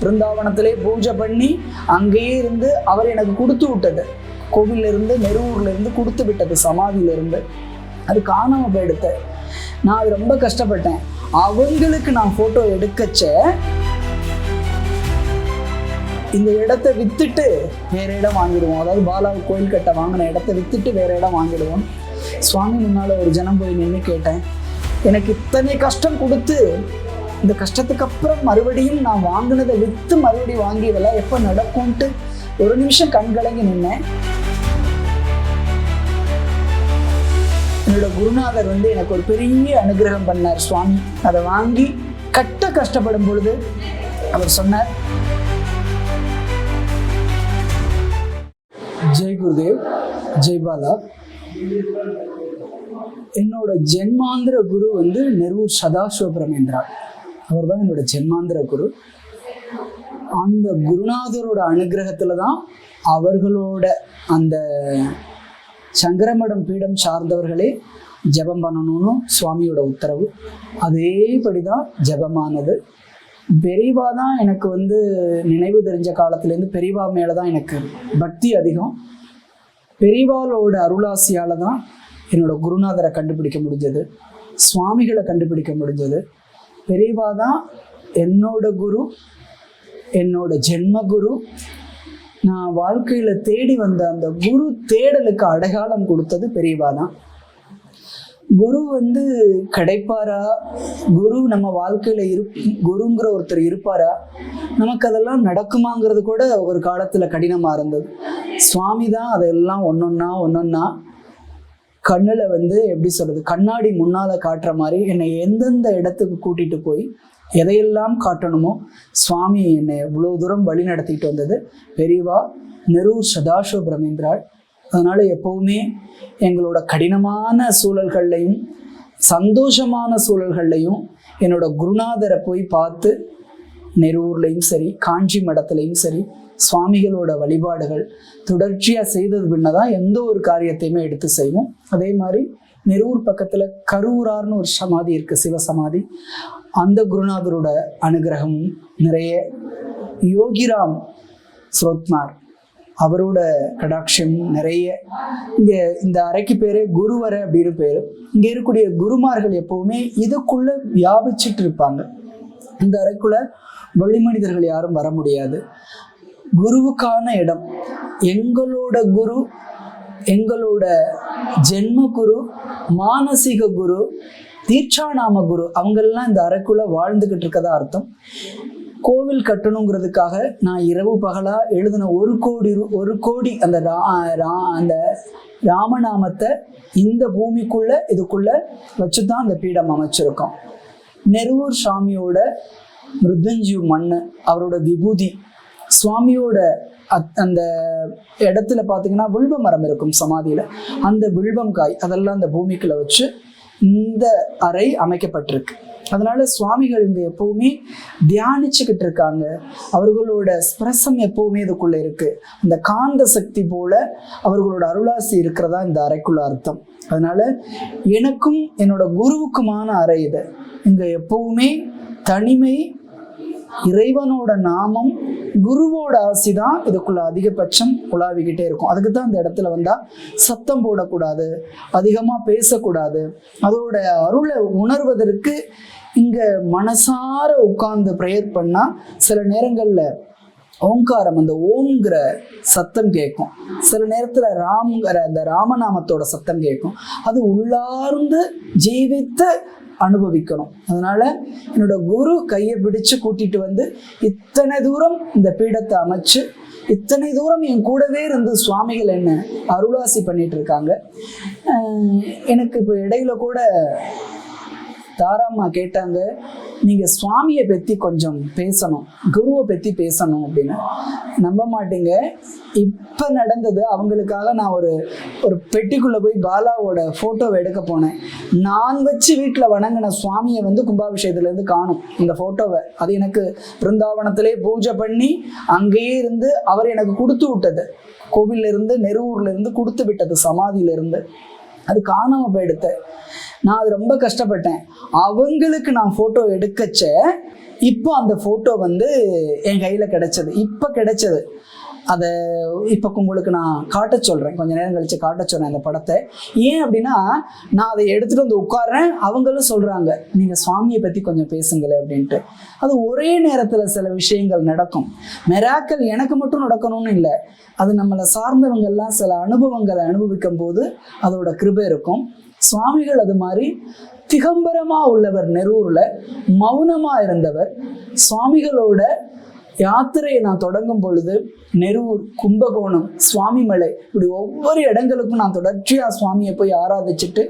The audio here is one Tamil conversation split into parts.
பிருந்தாவனத்திலே பூஜை பண்ணி அங்கேயே இருந்து அவர் எனக்கு கொடுத்து விட்டது. கோவில்ல இருந்து நெருவூர்ல இருந்து கொடுத்து விட்டது சமாதியில இருந்து அது காணாம போயிடுத்து. நான் அது ரொம்ப கஷ்டப்பட்டேன். அவங்களுக்கு நான் போட்டோ எடுக்கச்ச இந்த இடத்த வித்துட்டு வேற இடம் வாங்கிடுவோம். அதாவது பாலா கோயில் கட்ட வாங்கின இடத்த வித்துட்டு வேற இடம் வாங்கிடுவோம். சுவாமி முன்னால ஒரு ஜனம் போய் நின்று கேட்டேன். எனக்கு இத்தனை கஷ்டம் கொடுத்து இந்த கஷ்டத்துக்கு அப்புறம் மறுபடியும் நான் வாங்கினதை விற்று மறுபடியும் வாங்கி இதெல்லாம் எப்போ நடக்கும்ட்டு ஒரு நிமிஷம் கண்கலங்கி நின்னேன். என்னோட குருநாதர் வந்து எனக்கு ஒரு பெரிய அனுகிரகம் பண்ணார் சுவாமி. அதை வாங்கி கட்ட கஷ்டப்படும் பொழுது அவர் சொன்னார் ஜெய் குருதேவ் ஜெய் பாலா. என்னோட ஜென்மாந்திர குரு வந்து நெரூர் சதாசிவ பிரமேந்திரா. அவர் தான் என்னோட ஜென்மாந்திர குரு. அந்த குருநாதரோட அனுகிரகத்துல தான் அவர்களோட அந்த சங்கரமடம் பீடம் சார்ந்தவர்களே ஜெபம் பண்ணணும்னு சுவாமியோட உத்தரவு. அதேபடி தான் ஜெபமானது. பெரியவா தான் எனக்கு வந்து நினைவு தெரிஞ்ச காலத்துலேருந்து பெரியவா மேலே தான் எனக்கு பக்தி அதிகம். பெரியவாலோட அருளாசியால் தான் என்னோட குருநாதரை கண்டுபிடிக்க முடிஞ்சது. சுவாமிகளை கண்டுபிடிக்க முடிஞ்சது. பெரியவா தான் என்னோட குரு என்னோட ஜென்ம குரு நான் வாழ்க்கையில் தேடி வந்த அந்த குரு தேடலுக்கு அடையாளம் கொடுத்தது பெரியவா தான் குரு வந்து கிடைப்பாரா? குரு நம்ம வாழ்க்கையில இரு குருங்கிற ஒருத்தர் இருப்பாரா? நமக்கு அதெல்லாம் நடக்குமாங்கிறது கூட ஒரு காலத்துல கடினமா இருந்தது. சுவாமி தான் அதெல்லாம் ஒன்னொன்னா ஒன்னொன்னா கண்ணில் வந்து எப்படி சொல்றது கண்ணாடி முன்னால் காட்டுற மாதிரி என்னை எந்தெந்த இடத்துக்கு கூட்டிட்டு போய் எதையெல்லாம் காட்டணுமோ சுவாமி என்னை இவ்வளோ தூரம் வழி நடத்திட்டு வந்தது. பெரியவா நெரு சதாசிவ பிரமேந்திராள். அதனால எப்பவுமே எங்களோட கடினமான சூழல்கள்லையும் சந்தோஷமான சூழல்கள்லையும் என்னோட குருநாதரை போய் பார்த்து நெரூர்லையும் சரி காஞ்சி மடத்துலையும் சரி சுவாமிகளோட வழிபாடுகள் தொடர்ச்சியாக செய்தது பின்னதான் எந்த ஒரு காரியத்தையுமே எடுத்து செய்வோம். அதே மாதிரி நெரூர் பக்கத்தில் கரூரார்னு ஒரு சமாதி இருக்குது சிவசமாதி அந்த குருநாதரோட அனுகிரகம் நிறைய. யோகிராம் ஸ்ரோத்னார் அவரோட கடாட்சியம் நிறைய. இங்கே இந்த அறைக்கு பேர் குருவரை அப்படின்னு பேர். இங்கே இருக்கக்கூடிய குருமார்கள் எப்போவுமே இதுக்குள்ள வியாபிச்சிட்டு இருப்பாங்க. இந்த அறைக்குள்ள வெளி மனிதர்கள் யாரும் வர முடியாது. குருவுக்கான இடம். எங்களோட குரு எங்களோட ஜென்ம குரு மானசீக குரு தீட்சாநாம குரு அவங்கெல்லாம் இந்த அறைக்குள்ள வாழ்ந்துகிட்டு இருக்கதா அர்த்தம். கோவில் கட்டணுங்கிறதுக்காக நான் இரவு பகலா எழுதின ஒரு கோடி ஒரு கோடி அந்த ரா ரா- அந்த ராமநாமத்தை இந்த பூமிக்குள்ள இதுக்குள்ள வச்சு தான் அந்த பீடம் அமைச்சிருக்கோம். நெருவூர் சாமியோட மிருதஞ்சு மண்ணு அவரோட விபூதி. சுவாமியோட அத்- அந்த இடத்துல பார்த்தீங்கன்னா வில்வ மரம் இருக்கும் சமாதியில். அந்த வில்வம் காய் அதெல்லாம் அந்த பூமிக்குள்ள வச்சு இந்த அறை அமைக்கப்பட்டிருக்கு. அதனால சுவாமிகள் இங்க எப்பவுமே தியானிச்சுக்கிட்டு இருக்காங்க. அவர்களோட ஸ்பிரசம் எப்பவுமே இதுக்குள்ள இருக்கு. அந்த காந்த சக்தி போல அவர்களோட அருளாசி இருக்கிறதா இந்த அறைக்குள்ள அர்த்தம். அதனால எனக்கும் என்னோட குருவுக்குமான அறை இது. இங்க எப்பவுமே தனிமை இறைவனோட நாமம் குருவோட ஆசி தான் இதுக்குள்ள அதிகபட்சம் உலாவிக்கிட்டே இருக்கும். அதுக்கு தான் இந்த இடத்துல வந்தா சத்தம் போடக்கூடாது அதிகமாக பேசக்கூடாது. அதோட அருளை உணர்வதற்கு இங்க மனசார உட்கார்ந்து ப்ரேயர் பண்ணா சில நேரங்கள்ல ஓங்காரம் அந்த ஓம்ங்கிற சத்தம் கேட்கும் சில நேரத்தில் ராம்ங்கிற அந்த ராமநாமத்தோட சத்தம் கேட்கும் அது உள்ளார்ந்து ஜீவித்து அனுபவிக்கணும். அதனால என்னோட குரு கையை பிடிச்சு கூட்டிட்டு வந்து இத்தனை தூரம் இந்த பீடத்தை அமைச்சு இத்தனை தூரம் என் கூடவே இருந்து சுவாமிகள் என்ன அருளாசி பண்ணிட்டு இருக்காங்க. எனக்கு இப்போ இடையில கூட தாராம்மா கேட்டாங்க நீங்க சுவாமியை பத்தி கொஞ்சம் பேசணும் குருவை பத்தி பேசணும் அப்படின்னு. நம்ப மாட்டீங்க. இப்ப நடந்தது அவங்களுக்காக நான் ஒரு ஒரு பெட்டிக்குள்ள போய் பாலாவோட போட்டோவை எடுக்க போனேன். நான் வச்சு வீட்டில் வணங்கின சுவாமியை வந்து கும்பாபிஷேகத்துல இருந்து காணும் இந்த போட்டோவை அது எனக்கு பிருந்தாவனத்திலே பூஜை பண்ணி அங்கேயே இருந்து அவர் எனக்கு கொடுத்து விட்டது. கோவில்ல இருந்து நெருவூர்ல இருந்து கொடுத்து விட்டது சமாதியில இருந்து. அது காணாம போயிடுத்து. நான் அது ரொம்ப கஷ்டப்பட்டேன். அவங்களுக்கு நான் ஃபோட்டோ எடுக்கச்ச இப்போ அந்த ஃபோட்டோ வந்து என் கையில் கிடைச்சது. இப்போ கிடைச்சது. அதை இப்போ உங்களுக்கு நான் காட்ட சொல்கிறேன் கொஞ்ச நேரம் கழித்து காட்ட சொல்கிறேன் அந்த படத்தை. ஏன் அப்படின்னா நான் அதை எடுத்துகிட்டு வந்து உட்காடுறேன் அவங்களும் சொல்கிறாங்க நீங்கள் சுவாமியை பற்றி கொஞ்சம் பேசுங்களேன் அப்படின்ட்டு. அது ஒரே நேரத்தில் சில விஷயங்கள் நடக்கும். மெராக்கள் எனக்கு மட்டும் நடக்கணும்னு இல்லை. அது நம்மளை சார்ந்தவங்கெல்லாம் சில அனுபவங்களை அனுபவிக்கும் போது அதோட கிருபை இருக்கும். சுவாமிகள் அது மாதிரி திகம்பரமா உள்ளவர் நெரூர்ல மௌனமா இருந்தவர். சுவாமிகளோட யாத்திரையை நான் தொடங்கும் பொழுது நெரூர் கும்பகோணம் சுவாமிமலை இப்படி ஒவ்வொரு இடங்களுக்கும் நான் தொடர்ச்சியா சுவாமியை போய் ஆராதிச்சுட்டு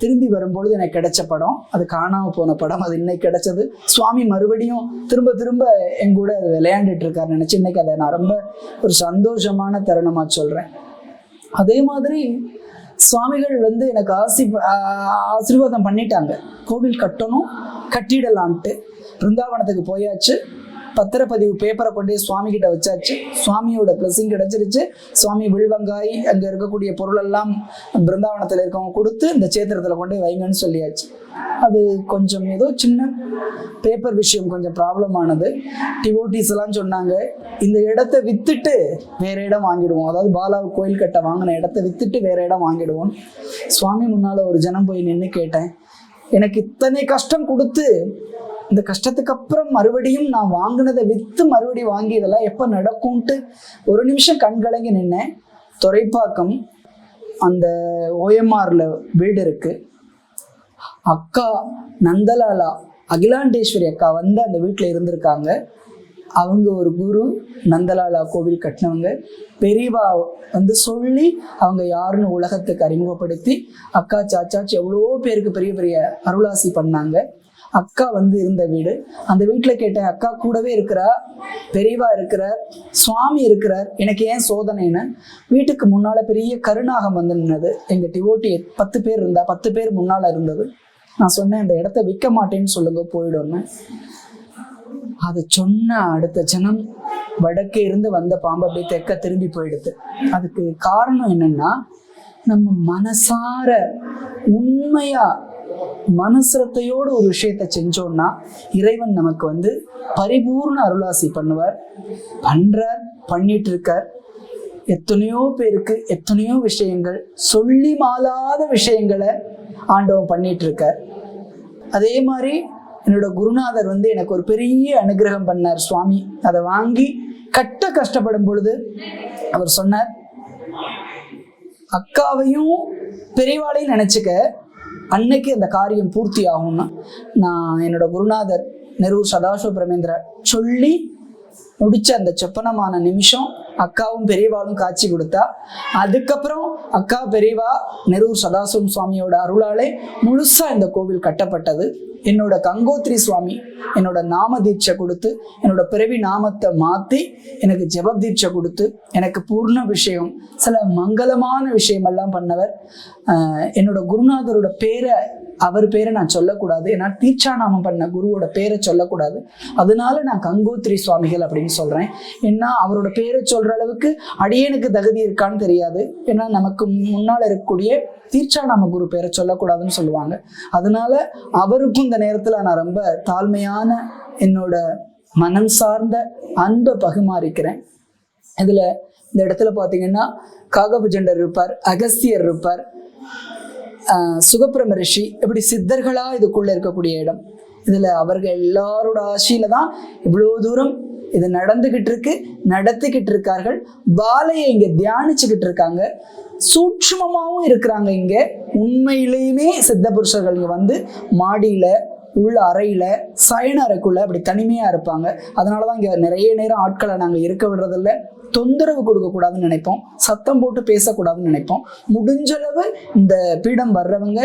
திரும்பி வரும்பொழுது எனக்கு கிடைச்ச படம். அது காணாம போன படம். அது இன்னைக்கு கிடைச்சது. சுவாமி மறுபடியும் திரும்ப திரும்ப எங்கூட அது விளையாண்டுட்டு இருக்காரு நினைச்சு இன்னைக்கு அதை நான் ரொம்ப ஒரு சந்தோஷமான தருணமா சொல்றேன். அதே மாதிரி சுவாமிகள் வந்து எனக்கு ஆசி ஆசீர்வாதம் பண்ணிட்டாங்க. கோவில் கட்டணும் கட்டிடலான்ட்டு. பிருந்தாவனத்துக்கு போயாச்சு. பத்திரப்பதிவு பேப்பரை கொண்டு சுவாமி கிட்ட வச்சாச்சு. சுவாமியோட பிளஸிங் கிடைச்சிருச்சு. சுவாமி வில்வங்காய் அங்கே இருக்கக்கூடிய பொருளெல்லாம் பிருந்தாவனத்தில் இருக்கவங்க கொடுத்து இந்த சேத்திரத்தில் கொண்டு வைங்கன்னு சொல்லியாச்சு. அது கொஞ்சம் ஏதோ சின்ன பேப்பர் விஷயம் கொஞ்சம் ப்ராப்ளம் ஆனது. டிவோட்டிஸ் எல்லாம் சொன்னாங்க இந்த இடத்த வித்துட்டு வேற இடம் வாங்கிடுவோம். அதாவது பாலா கோயில் கட்ட வாங்கின இடத்த வித்துட்டு வேற இடம் வாங்கிடுவோம். சுவாமி முன்னால ஒரு ஜனம் போய் நின்று கேட்டேன் எனக்கு இத்தனை கஷ்டம் கொடுத்து இந்த கஷ்டத்துக்கு அப்புறம் மறுபடியும் நான் வாங்கினதை வித்து மறுபடியும் வாங்கி இதெல்லாம் எப்போ நடக்கும்ட்டு ஒரு நிமிஷம் கண்கலங்கி நின்னேன். துறைப்பாக்கம் அந்த ஓஎம்ஆர்ல வீடு இருக்கு. அக்கா நந்தலாலா அகிலாண்டேஸ்வரி அக்கா வந்து அந்த வீட்டில் இருந்திருக்காங்க. அவங்க ஒரு குரு நந்தலாலா கோவில் கட்டினவங்க. பெரியவா வந்து சொல்லி அவங்க யாருன்னு உலகத்துக்கு அறிமுகப்படுத்தி அக்கா சாச்சாச்சு எவ்வளோ பேருக்கு பெரிய பெரிய அருளாசி பண்ணாங்க. அக்கா வந்து இருந்த வீடு. அந்த வீட்டில் கேட்டேன் அக்கா கூடவே இருக்கிறார் பெரியவா இருக்கிறார் சுவாமி இருக்கிறார்? எனக்கு ஏன் சோதனைன்னு வீட்டுக்கு முன்னால் பெரிய கருநாகம் வந்து நின்னது. எங்கள் டிவோட்டி பத்து பேர் இருந்தா பத்து பேர் முன்னால் இருந்தது. நான் சொன்னேன் இந்த இடத்த விற்க மாட்டேன்னு சொல்லுங்க போயிடும்னு. அது சொன்ன அடுத்த ஜனம் வடக்கே இருந்து வந்த பாம்பு அப்படியே தெற்க திரும்பி போயிடுது. அதுக்கு காரணம் என்னன்னா நம்ம மனசார உண்மையா மனசிரத்தையோடு ஒரு விஷயத்த செஞ்சோம்னா இறைவன் நமக்கு வந்து பரிபூர்ண அருளாசி பண்ணுவார். பண்றார் பண்ணிட்டு இருக்கார் எத்தனையோ பேருக்கு எத்தனையோ விஷயங்கள் சொல்லி மாலாத விஷயங்களை ஆண்டவன் பண்ணிட்டு இருக்கார் அதே மாதிரி என்னோட குருநாதர் வந்து எனக்கு ஒரு பெரிய அனுகிரகம் பண்ணார் சுவாமி. அதை வாங்கி கட்ட கஷ்டப்படும் பொழுது அவர் சொன்னார் அக்காவையும் பெரியவாளையும் நினச்சிக்க அன்னைக்கு அந்த காரியம் பூர்த்தி ஆகும்னா நான் என்னோட குருநாதர் நெரூர் சதாசிவ பிரமேந்திர சொல்லி முடிச்ச அந்த செப்பனமான நிமிஷம் அக்காவும் பெரியவாளும் காட்சி கொடுத்தா. அதுக்கப்புறம் அக்கா பெரியவா நெரூர் சதாசிவம் சுவாமியோட அருளாலே முழுசா இந்த கோவில் கட்டப்பட்டது. என்னோட கங்கோத்ரி சுவாமி என்னோட நாம தீட்சை கொடுத்து என்னோட பிறவி நாமத்தை மாற்றி எனக்கு ஜப தீட்சை கொடுத்து எனக்கு பூர்ண விஷயம் சில மங்களமான விஷயமெல்லாம் பண்ணவர். என்னோட குருநாதரோட பேரை அவர் பேரை நான் சொல்லக்கூடாது. ஏன்னா தீட்சாநாமம் பண்ண குருவோட பேரை சொல்லக்கூடாது. அதனால நான் கங்கோத்ரி சுவாமிகள் அப்படின்னு சொல்றேன். ஏன்னா அவரோட பேரை சொல்ற அளவுக்கு அடியனுக்கு தகுதி இருக்கான்னு தெரியாது. ஏன்னா நமக்கு முன்னால் இருக்கக்கூடிய தீட்சாநாம குரு பேரை சொல்லக்கூடாதுன்னு சொல்லுவாங்க. அதனால அவருக்கும் இந்த நேரத்தில் நான் ரொம்ப தாழ்மையான என்னோட மனம் சார்ந்த அன்பை பகுமாறிக்கிறேன். இதில் இந்த இடத்துல பார்த்தீங்கன்னா காகபுஜண்டர் இருப்பார் அகஸ்தியர் இருப்பார் சுகப்பிரம ரிஷி இப்படி சித்தர்களா இதுக்குள்ள இருக்கக்கூடிய இடம். இதுல அவர்கள் எல்லாரோட ஆசையில தான் இவ்வளோ தூரம் இது நடந்துகிட்டு இருக்கு நடத்திக்கிட்டு இருக்கார்கள். பாலையை இங்க தியானிச்சுக்கிட்டு இருக்காங்க. சூட்சுமமாவும் இருக்கிறாங்க இங்க. உண்மையிலேயுமே சித்த புருஷர்கள் இங்க வந்து மாடியில உள்ள அறையில சயன அறைக்குள்ள அப்படி தனிமையா இருப்பாங்க. அதனாலதான் இங்க நிறைய நேரம் ஆட்களை நாங்க இருக்க விடுறதில்ல. தொந்தரவு கொடுக்கக்கூடாதுன்னு நினைப்போம். சத்தம் போட்டு பேசக்கூடாதுன்னு நினைப்போம். முடிஞ்சளவு இந்த பீடம் வர்றவங்க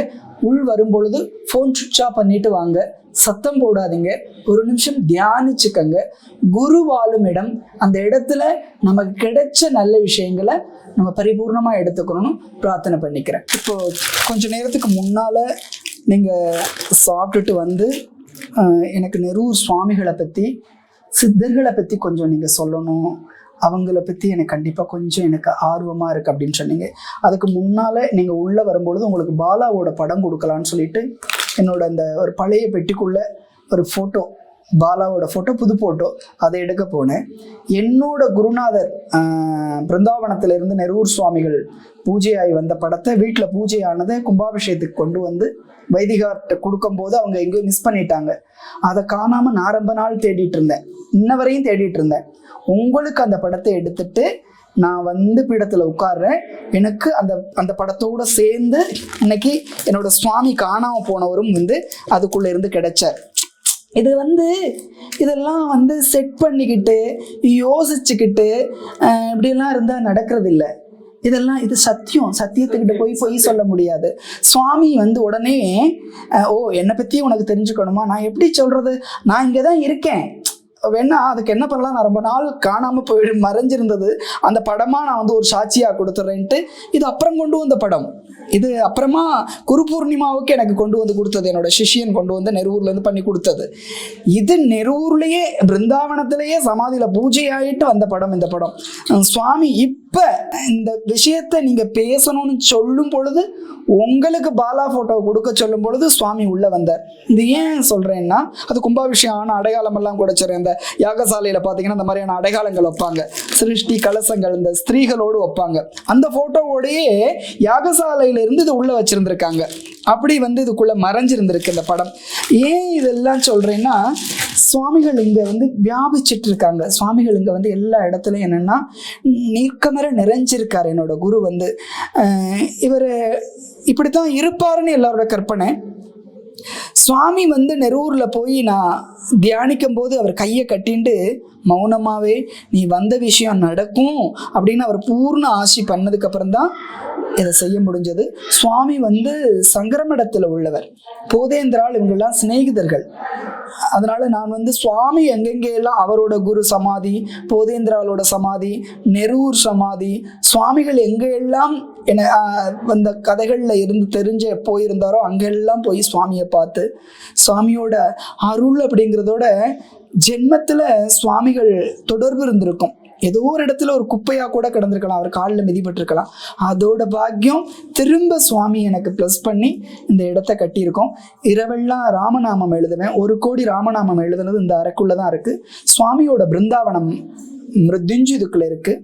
உள் வரும்பொழுது ஃபோன் சுவிட்ச் ஆஃப் பண்ணிட்டு வாங்க. சத்தம் போடாதீங்க. ஒரு நிமிஷம் தியானிச்சுக்கங்க. குரு வாழும் இடம். அந்த இடத்துல நமக்கு கிடைச்ச நல்ல விஷயங்களை நம்ம பரிபூர்ணமாக எடுத்துக்கணும்னு பிரார்த்தனை பண்ணிக்கிறேன். இப்போ கொஞ்ச நேரத்துக்கு முன்னால் நீங்கள் சாப்பிட்டுட்டு வந்து எனக்கு நெரூர் சுவாமிகளை பற்றி சித்தர்களை பற்றி கொஞ்சம் நீங்கள் சொல்லணும். அவங்கள பத்தி எனக்கு கண்டிப்பா கொஞ்சம் எனக்கு ஆர்வமா இருக்கு அப்படின்னு சொன்னீங்க. அதுக்கு முன்னால நீங்க உள்ள வரும்பொழுது உங்களுக்கு பாலாவோட படம் கொடுக்கலான்னு சொல்லிட்டு என்னோட அந்த ஒரு பழைய பெட்டிக்குள்ள ஒரு ஃபோட்டோ பாலாவோட ஃபோட்டோ புது ஃபோட்டோ அதை எடுக்க போனேன். என்னோட குருநாதர் பிருந்தாவனத்திலிருந்து இருந்து நெரூர் சுவாமிகள் பூஜையாகி வந்த படத்தை வீட்டில் பூஜையானதை கும்பாபிஷேகத்துக்கு கொண்டு வந்து வைதிகார்ட்ட கொடுக்கும்போது அவங்க எங்கேயோ மிஸ் பண்ணிட்டாங்க. அதை காணாமல் நான் ரொம்ப நாள் தேடிட்டு இருந்தேன். இன்ன வரையும் தேடிட்டு இருந்தேன். உங்களுக்கு அந்த படத்தை எடுத்துட்டு நான் வந்து பீடத்தில் உட்காடுறேன் எனக்கு அந்த அந்த படத்தோட சேர்ந்து இன்னைக்கு என்னோட சுவாமி காணாம போனவரும் வந்து அதுக்குள்ள இருந்து கிடைச்சார். இது வந்து இதெல்லாம் வந்து செட் பண்ணிக்கிட்டு யோசிச்சுக்கிட்டு இப்படிலாம் இப்படியெல்லாம் இருந்தால் நடக்கிறது இல்லை இதெல்லாம் இது சத்தியம். சத்தியத்துக்கிட்ட போய் பொய் சொல்ல முடியாது. சுவாமி வந்து உடனே ஓ என்னை பற்றி உனக்கு தெரிஞ்சுக்கணுமா? நான் எப்படி சொல்றது? நான் இங்கே தான் இருக்கேன். வேணா அதுக்கு என்ன பண்ணலாம்? நான் ரொம்ப நாள் காணாமல் போய் மறைஞ்சிருந்தது. அந்த படமாக நான் வந்து ஒரு சாட்சியாக கொடுத்துட்றேன்ட்டு இது அப்புறம் கொண்டு வந்த படம். இது அப்புறமா குரு பூர்ணிமாவுக்கு எனக்கு கொண்டு வந்து கொடுத்தது. என்னோட சிஷ்யன் கொண்டு வந்து நெரூர்ல இருந்து பண்ணி கொடுத்தது. இது நெருவூர்லேயே பிருந்தாவனத்திலேயே சமாதியில பூஜை ஆயிட்டு வந்த படம் இந்த படம். சுவாமி இப்ப இந்த விஷயத்தை நீங்க பேசணும்னு சொல்லும் பொழுது உங்களுக்கு பாலா போட்டோ கொடுக்க சொல்லும் பொழுது சுவாமி உள்ள வந்தார். இது ஏன் சொல்றேன்னா அது கும்பாபிஷேகம் ஆன அடையாளம் எல்லாம் கூட சரி இந்த யாகசாலையில பாத்தீங்கன்னா இந்த மாதிரியான அடையாளங்கள் வைப்பாங்க. சிருஷ்டி கலசங்கள் இந்த ஸ்திரீகளோடு வைப்பாங்க. அந்த போட்டோவோடயே யாகசாலையில இருந்து இது உள்ள வச்சிருந்திருக்காங்க. அப்படி வந்து இதுக்குள்ள மறைஞ்சிருந்திருக்கு இந்த படம். ஏன் இதெல்லாம் சொல்றேன்னா சுவாமிகள் இங்க வந்து வியாபிச்சிட்டு இருக்காங்க சுவாமிகள் இங்க வந்து எல்லா இடத்துலையும் என்னன்னா நீர்க்கமர நிறைஞ்சிருக்காரு என்னோட குரு வந்து. இவர் இவர் இப்படித்தான் இருப்பாருன்னு எல்லாரோட கற்பனை. சுவாமி வந்து நெரூர்ல போய் நான் தியானிக்கும் போது அவர் கையை கட்டிண்டு மௌனமாவே நீ வந்த விஷயம் நடக்கும் அப்படின்னு அவர் பூர்ண ஆசி பண்ணதுக்கு அப்புறம் தான் இதை செய்ய முடிஞ்சது. சுவாமி வந்து சங்கரமடத்தில் உள்ளவர். போதேந்திரால் இவங்கெல்லாம் சிநேகிதர்கள். அதனால நான் வந்து சுவாமி எங்கெங்கே எல்லாம் அவரோட குரு சமாதி போதேந்திராலோட சமாதி நெரூர் சமாதி சுவாமிகள் எங்கெல்லாம் என அந்த கதைகளில் இருந்து தெரிஞ்ச போயிருந்தாரோ அங்கெல்லாம் போய் சுவாமியை பார்த்து சுவாமியோட அருள் அப்படிங்கிறதோட ஜென்மத்தில் சுவாமிகள் தொடர்பு இருந்திருக்கும். ஏதோ ஒரு இடத்துல ஒரு குப்பையாக கூட கிடந்திருக்கலாம். அவர் காலில் மிதிப்பட்டிருக்கலாம் அதோட பாக்கியம் திரும்ப சுவாமி எனக்கு ப்ளஸ் பண்ணி இந்த இடத்த கட்டியிருக்கோம். இரவெல்லாம் ராமநாமம் எழுதுவேன். ஒரு கோடி ராமநாமம் எழுதுனது இந்த அறைக்குள்ளே தான் இருக்குது சுவாமியோட பிருந்தாவனம் மிருத்யுஞ்சு இதுக்குள்ள இருக்குது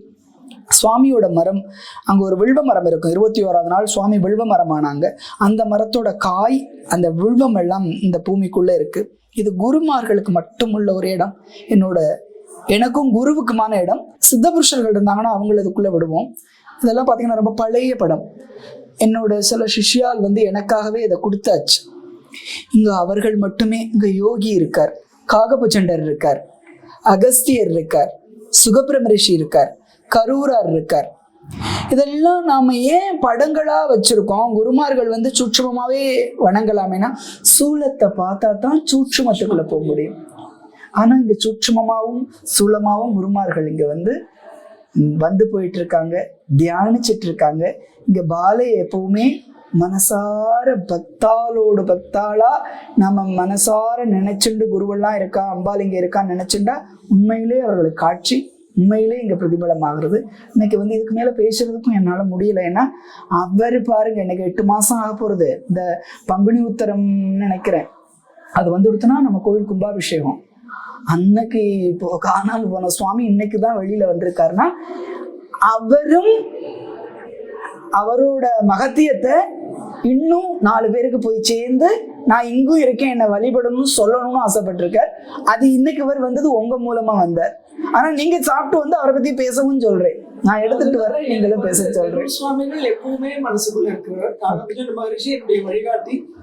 சுவாமியோட மரம் அங்கே ஒரு வில்வ மரம் இருக்கும். இருபத்தி ஓராவது நாள் சுவாமி வில்வ மரம் ஆனாங்க அந்த மரத்தோட காய் அந்த வில்வம் எல்லாம் இந்த பூமிக்குள்ளே இருக்கு. இது குருமார்களுக்கு மட்டுமுள்ள ஒரு இடம். என்னோட எனக்கும் குருவுக்குமான இடம். சித்தபுருஷர்கள் இருந்தாங்கன்னா அவங்கள இதுக்குள்ளே விடுவோம். இதெல்லாம் பார்த்தீங்கன்னா ரொம்ப பழைய படம். என்னோட சில சிஷ்யால் வந்து எனக்காகவே இதை கொடுத்தாச்சு. இங்கே அவர்கள் மட்டுமே இங்கே யோகி இருக்கார் காகபுச்சண்டர் இருக்கார் அகஸ்தியர் இருக்கார் சுகபிரம ரிஷி இருக்கார் கரூரார் இருக்கார். இதெல்லாம் நாம ஏன் படங்களா வச்சிருக்கோம்? குருமார்கள் வந்து சூட்சுமமாவே வணங்கலாமேனா? சூலத்தை பார்த்தா தான் சூட்சுமத்துக்குள்ள போக முடியும். ஆனா இங்க சூட்சுமமாவும் சூலமாவும் குருமார்கள் இங்க வந்து வந்து போயிட்டு இருக்காங்க தியானிச்சிட்டு இருக்காங்க இங்க பாலை எப்பவுமே மனசார பக்தாலோடு பக்தாளா நம்ம மனசார நினைச்சுண்டு குருவெல்லாம் இருக்கா அம்பாள் இருக்கான்னு நினைச்சுண்டா உண்மையிலே அவர்களுக்கு காட்சி உண்மையிலே இங்கே பிரதிபலம் ஆகிறது இன்னைக்கு வந்து இதுக்கு மேலே பேசுறதுக்கும் என்னால் முடியல. ஏன்னா அவர் பாருங்க எனக்கு எட்டு மாதம் ஆக போகிறது இந்த பங்குனி உத்தரம்னு நினைக்கிறேன். அது வந்து நம்ம கோவில் கும்பாபிஷேகம். அன்னைக்கு இப்போ காணாமல் போன சுவாமி இன்னைக்கு தான் வெளியில் வந்திருக்காருன்னா அவரும் அவரோட மகத்தியத்தை இன்னும் நாலு பேருக்கு போய் சேர்ந்து நான் இங்கும் இருக்கேன் என்னை வழிபடணும்னு சொல்லணும்னு ஆசைப்பட்டிருக்கார். அது இன்னைக்கு இவர் வந்தது உங்க மூலமா வந்தார். ஆனா நீங்க சாப்பிட்டு வந்து அவரை பத்தி பேசவும் சொல்றேன். நான் எடுத்துட்டு வரேன் நீங்களும் பேச சொல்றேன். சுவாமிகள் எப்பவுமே மனசுக்குள்ள இருக்கிறவர். மகிழ்ச்சி மகரிஷி என்னுடைய வழிகாட்டி.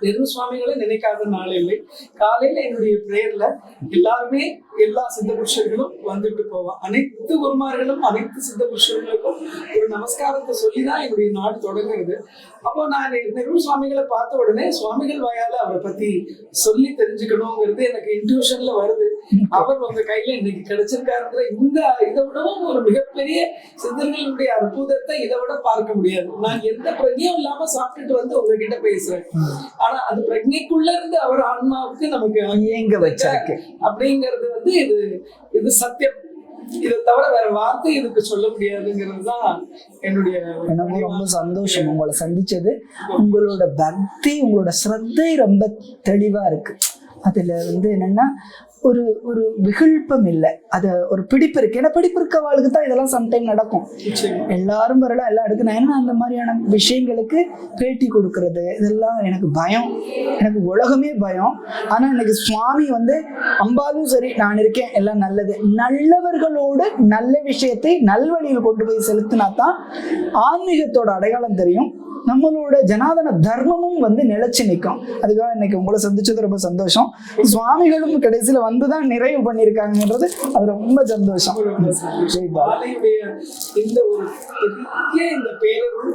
நெரு சுவாமிகளை நினைக்காத நாள் இல்லை. காலையில என்னுடைய பிரேயர்ல எல்லாருமே எல்லா சித்த புருஷர்களும் வந்துட்டு போவான் அனைத்து குருமார்களும் அனைத்து சித்த புருஷர்களுக்கும் ஒரு நமஸ்காரத்தை சொல்லிதான் என்னுடைய நாடு தொடங்குறது. அப்போ நான் நெ- நெரு சுவாமிகளை பார்த்த உடனே சுவாமிகள் வாயால அவரை பத்தி சொல்லி தெரிஞ்சுக்கணுங்கிறது எனக்கு இன்ட்யூஷன்ல வருது. அவர் உங்க கையில இன்னைக்கு கிடைச்சிருக்காருங்கிற இந்த இதை விடவும் ஒரு மிகப்பெரிய சித்தர்களுடைய அற்புதத்தை இதை விட பார்க்க முடியாது. நான் எந்த பிரஜையும் இல்லாம சாப்பிட்டுட்டு வந்து உங்ககிட்ட பேசுறேன். ஆனா அது பிரஜைக்குள்ள இருந்து அவர் ஆன்மாவுக்கு நமக்கு எங்க வச்சிருக்கு. அப்படிங்கிறது வந்து இது இது சத்தியம். இதை தவிர வேற வார்த்தை இதுக்கு சொல்ல முடியாதுங்கிறது தான் என்னுடைய எனக்கும் ரொம்ப சந்தோஷம் உங்களை சந்திச்சது. உங்களோட பக்தி உங்களோட ஸ்ரத்தை ரொம்ப தெளிவா இருக்கு. அதுல வந்து என்னன்னா ஒரு ஒரு விகல்பம் இல்லை. அது ஒரு பிடிப்பு இருக்கு. ஏன்னா பிடிப்பு இருக்கவாளுக்கு தான் இதெல்லாம் சம்டைம் நடக்கும். எல்லாரும் வரலாம் எல்லாம் எடுக்க நான் என்ன அந்த மாதிரியான விஷயங்களுக்கு பேட்டி கொடுக்கறது? இதெல்லாம் எனக்கு பயம். எனக்கு உலகமே பயம். ஆனா எனக்கு சுவாமி வந்து அம்பாலும் சரி நான் இருக்கேன் எல்லாம் நல்லது. நல்லவர்களோடு நல்ல விஷயத்தை நல்வழியில் கொண்டு போய் செலுத்தினா தான் ஆன்மீகத்தோட அடையாளம் தெரியும். நம்மளோட ஜனாதன தர்மமும் வந்து நிலைச்சு நிற்கும் அதுக்காக இன்னைக்கு உங்களை சந்திச்சது ரொம்ப சந்தோஷம். சுவாமிகளும் கடைசியில வந்துதான் நிறைவு பண்ணியிருக்காங்கன்றது அது ரொம்ப சந்தோஷம். இந்த ஒரு பெரிய இந்த பேரருள்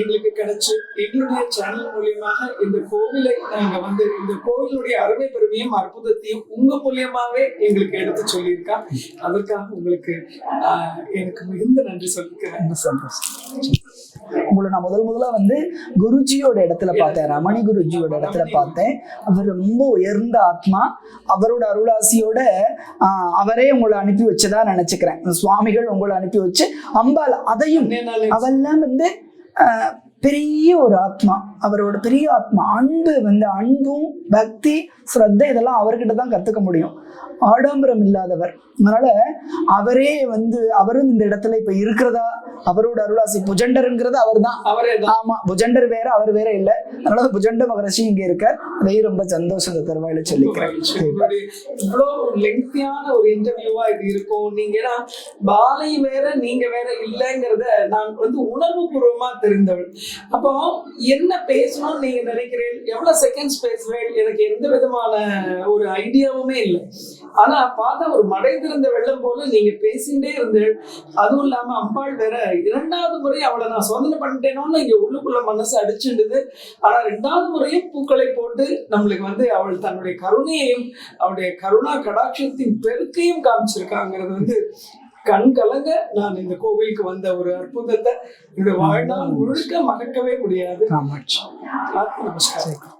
எங்களுக்கு கிடைச்சு எங்களுடைய சேனல் மூலியமாக இந்த கோவிலை நாங்க வந்து இந்த கோவிலுடைய அருமை பெருமையும் அற்புதத்தையும் உங்க மூலியமாவே எங்களுக்கு எடுத்து சொல்லியிருக்கா அதற்காக உங்களுக்கு எனக்கு மிகுந்த நன்றி சொல்லிக்கிறேன். சந்தோஷம். உங்களை நான் முதல் முதல்ல வந்து குருஜியோட இடத்துல பார்த்தேன். ரமணி குருஜியோட இடத்துல பார்த்தேன். அவர் ரொம்ப உயர்ந்த ஆத்மா. அவரோட அருளாசியோட ஆஹ், அவரே உங்களை அனுப்பி வச்சதா நினைச்சுக்கிறேன். சுவாமிகள் உங்களை அனுப்பி வச்சு அம்பாள் அதையும் அவெல்லாம் வந்து பெரிய ஒரு ஆத்மா. அவரோட பெரிய ஆத்மா அன்பு வந்து அன்பும் பக்தி ஸ்ரத்தை இதெல்லாம் அவர்கிட்ட தான் கத்துக்க முடியும். ஆடம்பரம் இல்லாதவர். அதனால அவரே வந்து அவரும் இந்த இடத்துல இப்ப இருக்கிறதா அவரோட அருளாசி புஜண்டருங்கிறது அவர் தான் ஆமா புஜண்டர் வேற அவர் வேற இல்ல. அதனால புஜண்ட மகரிஷி இங்க இருக்கார். அதையும் ரொம்ப சந்தோஷம் இந்த தருவாயில சொல்லிக்கிறேன். இவ்வளோ லெங்க்தியான ஒரு இன்டர்வியூவா இது இருக்கும். நீங்க பாலை வேற நீங்க வேற இல்லைங்கிறத நான் வந்து உணர்வு பூர்வமா தெரிந்தவள். அப்போ என்ன பேசணும்னு நீங்க நினைக்கிறேன். எவ்வளவு செகண்ட்ஸ் பேசுவேன். எனக்கு எந்த விதமான ஒரு ஐடியாவுமே இல்லை. ஆனா பார்த்தா ஒரு மடை திறந்த வெள்ளம் போல நீங்க பேசிட்டே இருந்தீர்கள். அதுவும் இல்லாம அம்பாள் வேற இரண்டாவது முறை அவளை நான் சோதனை பண்ணிட்டேனோன்னு இங்க உள்ளுக்குள்ள மனசு அடிச்சுடுது ஆனா ரெண்டாவது முறையும் பூக்களை போட்டு நம்மளுக்கு வந்து அவள் தன்னுடைய கருணையையும் அவளுடைய கருணா கடாட்சத்தின் பெருக்கையும் காமிச்சிருக்காங்கிறது வந்து கண் கலங்க நான் இந்த கோவிலுக்கு வந்த ஒரு அற்புதத்தை என்னுடைய வாழ்நாள் முழுக்க மறக்கவே முடியாது. நமஸ்காரம்.